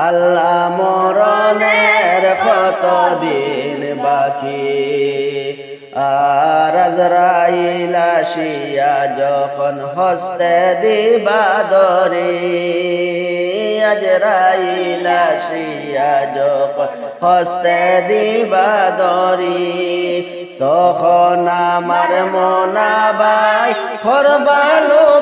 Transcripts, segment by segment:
আল্লাহ মরণের কত দিন বাকি। আর আজরাইল আসিয়া যখন হস্তে দিবাদরি আজরাইল আসিয়া যখন হস্তে দিবাদরি তখন আমার মনাবাই ফরবালো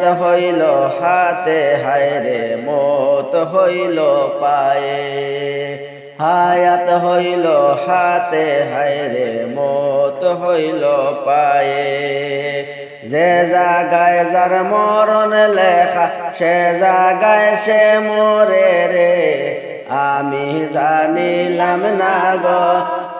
হায়াত হইল হাতে হায়রে মত হইল পায়ে। হায়াত হইল হাতে হায়রে মত হইল পায়ে। যে জাগায় যার মরণ লেখা, সে জাগায় সে মরে রে। আমি জানিলাম না গো